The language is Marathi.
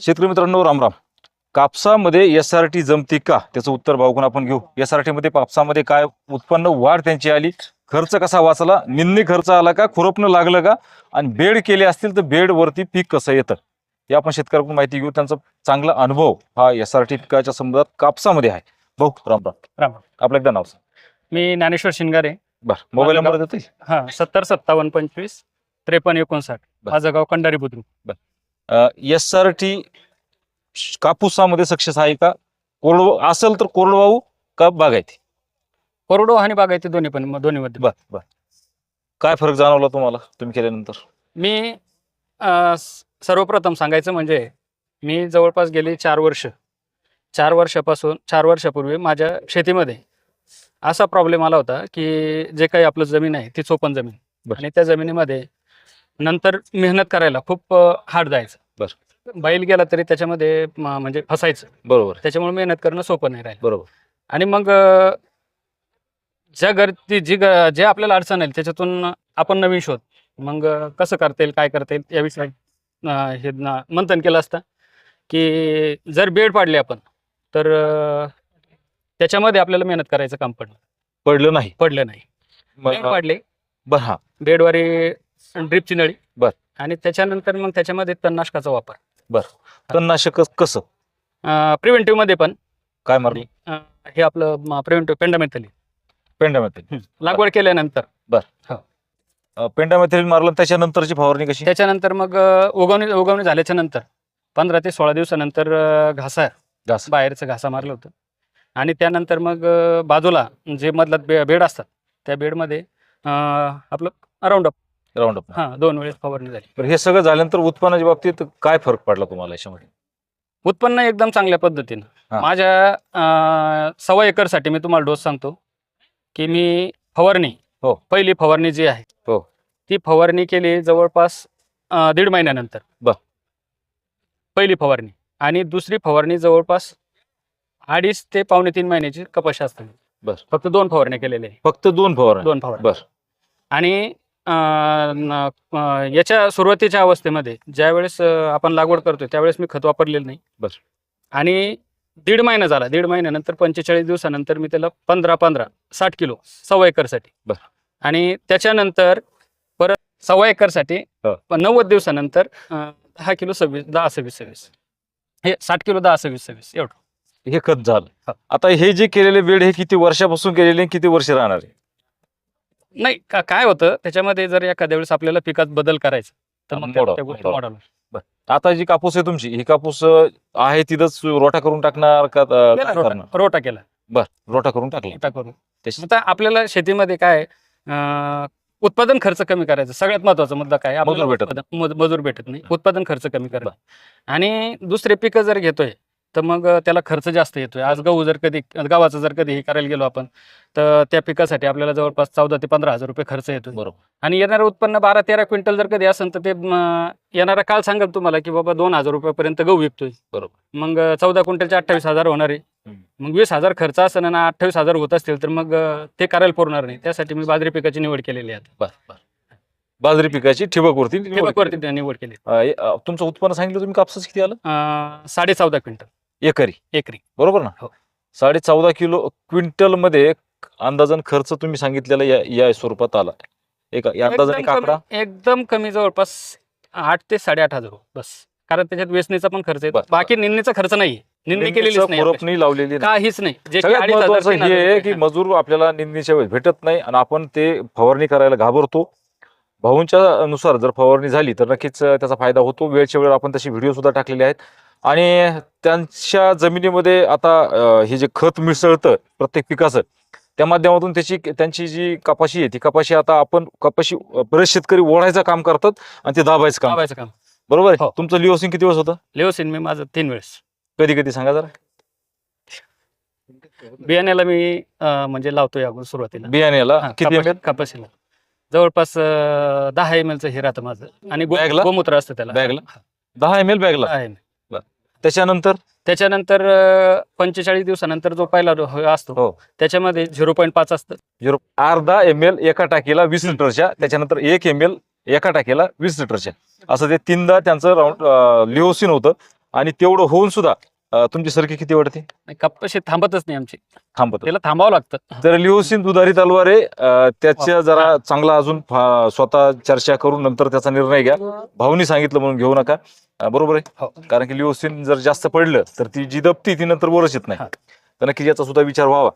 शेतकरी मित्रांनो रामराम कापसामध्ये एस आर टी जमती का? त्याचं उत्तर भाऊकून आपण घेऊ. एस आर टी मध्ये कापसामध्ये काय उत्पन्न वाढ त्यांची आली? खर्च कसा वाचला? निम्मी खर्च आला का? खुरपणं लागलं का? आणि बेड केले असतील तर बेड वरती पीक कसं येतं? हे आपण शेतकऱ्याकडून माहिती घेऊ. त्यांचा चांगला अनुभव हा एस आर टी पिकाच्या संदर्भात कापसामध्ये आहे. भाऊ राम राम. राम. आपलं एकदा नाव सांग. मी ज्ञानेश्वर शिंगारे. बरं मोबाईल नंबर देतो हा सत्तर सत्तावन्न पंचवीस त्रेपन्न एकोणसाठ. बर. माझं गाव Kandari Budruk. S R T कापूसामध्ये success आहे का? कोरड असेल तर कोरडवाहू का बागायती? कोरडो आणि बागायती दोन्ही पण दोन्ही मध्ये. बर बर. काय फरक जाणवला तुम्हाला तुम्ही केल्यानंतर? मी अं, स- सर्वप्रथम सांगायचं म्हणजे मी जवळपास गेली चार वर्ष. चार वर्षापासून चार वर्षापूर्वी माझ्या शेतीमध्ये असा प्रॉब्लेम आला होता की जे काही आपलं जमीन आहे ती चोपन जमीन. बर. आणि त्या जमिनीमध्ये नंतर मेहनत करायला खूप हार्ड जायचं. बर. बैल गेला तरी त्याच्यामध्ये म- म्हणजे फसायचं. बरोबर. त्याच्यामुळे मेहनत करणं सोपं नाही राहिलं. बरोबर. आणि मग अ, ज्या गर्दी जी ग- जे आपल्याला अडचण आहे त्याच्यातून आपण नवीन शोध. मग अ, कसं करता येईल काय करता येईल याविषयी अ, हे न- मंथन केलं असतं की जर बेड पाडले आपण तर अ, त्याच्यामध्ये आपल्याला मेहनत करायचं काम पडलं. पडलं नाही. पडलं नाही. बेड मग पाडले. बर हा. बेडवारी ड्रिपची नळी. बर. आणि त्याच्यानंतर मग त्याच्यामध्ये तणनाशकाचा वापर. तणनाशक कसं प्रिव्हेंटिव्हमध्ये पण. काय मारली? अ, हे आपलं प्रिव्हेंटिव्ह पेंडामेथली पेंडामेथिल लागवड केल्यानंतर. पेंडामेथिल मारलं त्याच्यानंतरची फवारणी कशी? त्याच्यानंतर मग अ, उगवणी उगवणी झाल्याच्यानंतर पंधरा ते सोळा दिवसानंतर अ, घासा. घास. बाहेरचं घासा मारलं होतं. आणि त्यानंतर मग अ, बाजूला जे मधला बे बेड असतात त्या बेडमध्ये अ, आपलं राऊंड अप राऊंड अप हां दोन वेळेस फवारणी झाली तर हे सगळं झाल्यानंतर उत्पन्नाच्या बाबतीत काय फरक पडला तुम्हाला याच्यामध्ये उत्पन्न एकदम चांगल्या पद्धतीनं हां. माझ्या अ, सव्वा एकरसाठी मी तुम्हाला डोस सांगतो की मी फवारणी हो. पहिली फवारणी जी आहे हो. ती फवारणी केली जवळपास अ, दीड महिन्यानंतर बर. पहिली फवारणी आणि दुसरी फवारणी जवळपास अडीच ते पावणे तीन महिन्याची कपाशी असते बर. फक्त दोन फवारण्या केलेल्या आहे फक्त दोन फवारणी दोन फवारणी बर आणि याच्या सुरुवातीच्या अवस्थेमध्ये ज्या वेळेस आपण लागवड करतोय त्यावेळेस मी खत वापरलेलं नाही बर. आणि दीड महिना झाला दीड महिन्यानंतर पंचेचाळीस दिवसानंतर मी त्याला पंधरा पंधरा साठ किलो सव्वा एकरसाठी बर. आणि त्याच्यानंतर परत सव्वा एकरसाठी हो. प- नव्वद दिवसानंतर अ, दहा किलो सव्वीस दहा सव्वीस सव्वीस हे साठ किलो दहा सव्वीस सव्वीस एवढं हे खत झालं हा. आता हे जे केलेले बेड हे किती वर्षापासून केलेले किती वर्ष राहणार आहे नाही का काय होतं त्याच्यामध्ये जर एखाद्या वेळेस आपल्याला पिकात बदल करायचा तर मग त्या- मोडा- त्या गोष्टी मोडा. आता जी कापूस आहे तुमची ही कापूस अं, आहे तिथंच रोटा करून टाकणार का अं, केला काय रोटा करणार? रोटा केला. बर रोटा करून टाकला. रोटा करून. आता आपल्याला शेतीमध्ये काय अं, उत्पादन खर्च कमी करायचा सगळ्यात महत्त्वाचा मुद्दा काय आपल्याला मजूर भेटत उत्पादन- मज- मजूर भेटत नाही उत्पादन खर्च कमी करायचा. आणि दुसरे पिकं जर घेतोय तर मग त्याला खर्च जास्त येतोय. आज गहू जर कधी गव्हाचं जर कधी हे करायला गेलो आपण तर त्या पिकासाठी आपल्याला जवळपास चौदा ते पंधरा हजार रुपये खर्च येतो बरोबर. आणि येणारं उत्पन्न बारा तेरा क्विंटल जर कधी असेल तर ते येणारा काळ सांगेल तुम्हाला की बाबा दोन हजार रुपयापर्यंत गहू विकतोय. बरोबर. मग चौदा क्विंटलचे अठ्ठावीस हजार होणार आहे. मग वीस हजार खर्च असेल आणि अठ्ठावीस हजार होत असतील तर मग ते करायला पुरणार नाही. त्यासाठी मी बाजरी पिकाची निवड केलेली आहे बर बर बाजरी पिकाची केली. त्या निवड केली. तुमचं उत्पन्न सांगितलं तुम्ही कापसाच किती आलं? अ, साडे चौदा क्विंटल. एकरी. एकरी. बरोबर ना? हो. साडे चौदा किलो क्विंटलमध्ये अंदाजन खर्च तुम्ही सांगितलेला या या स्वरूपात आला. एक एकदम काकडा कमी- एकदम कमी जवळपास आठ ते साडेआठ हजार रुपये बस. कारण त्याच्यात वेचणीचा पण खर्च येतो. बाकी निंदीचा खर्च नाही निंदणी केलेलीच नाही. खुरपणी लावलेली नाही. काहीच नाही. जे की सगळ्यात अडीच हजार, महत्वाचं तीन हे हजार आहे की रुपये. मजूर आपल्याला निंदणीच्या वेळेस भेटत नाही आणि आपण ते फवारणी करायला घाबरतो. भाऊंच्या नुसार जर फवारणी झाली तर नक्कीच त्याचा फायदा होतो. वेळच्या वेळेवर आपण तशी व्हिडिओ सुद्धा टाकलेले आहेत. आणि त्यांच्या जमिनीमध्ये आता हे जे खत मिसळतं प्रत्येक पिकाचं त्या माध्यमातून त्याची त्यांची जी कपाशी आहे ती कपाशी आता आपण कपाशी बरेच शेतकरी ओढायचं काम करतात आणि ते दाबायचं काम. लावायचं काम. बरोबर आहे? हो. तुमचं लिओसिंग किती दिवस होतं? लेवसिन मी माझं तीन वेळेस. कधी कधी सांगा जरा. बियाण्याला मी अं, म्हणजे लावतोय अगोदर सुरुवातीला. बियाण्याला? हा, किती कपाशी- कपाशीला. जवळपास अं, दहा एम एलचं हे राहतं माझं. आणि गो- बॅगला? गोमूत्र असतं त्याला. बॅगला? हा, दहा एम एल बॅगला? आहे. त्याच्यानंतर? त्याच्यानंतर पंचेचाळीस दिवसानंतर जो पहिला हे असतो हो. त्याच्यामध्ये त्याच्यामध्ये झिरो पॉईंट पाच असतं. झिरो अर्धा एम एल एका टाकीला वीस लिटरच्या त्याच्यानंतर एक एम एल एका टाकीला वीस लिटरच्या. असं ते तीनदा त्यांचं राऊंड लिओसिन होतं. आणि तेवढं होऊन सुद्धा अं, तुमची सरकी किती वाढते नाही, कपाशी थांबतच नाही आमची. थांबत त्याला थांबावं लागतं. तर लिओसिन दुधारी तलवारे अं, त्याच्या जरा चांगला अजून फा- स्वतः चर्चा करून नंतर त्याचा निर्णय घ्या. भाऊनी सांगितलं म्हणून घेऊ नका. अं, बरोबर आहे? हो. कारण की लिओसिन जर जास्त पडलं तर ती जी दबती ती नंतर वरच येत नाही. हा. तर नक्की याचा सुद्धा विचार व्हावा.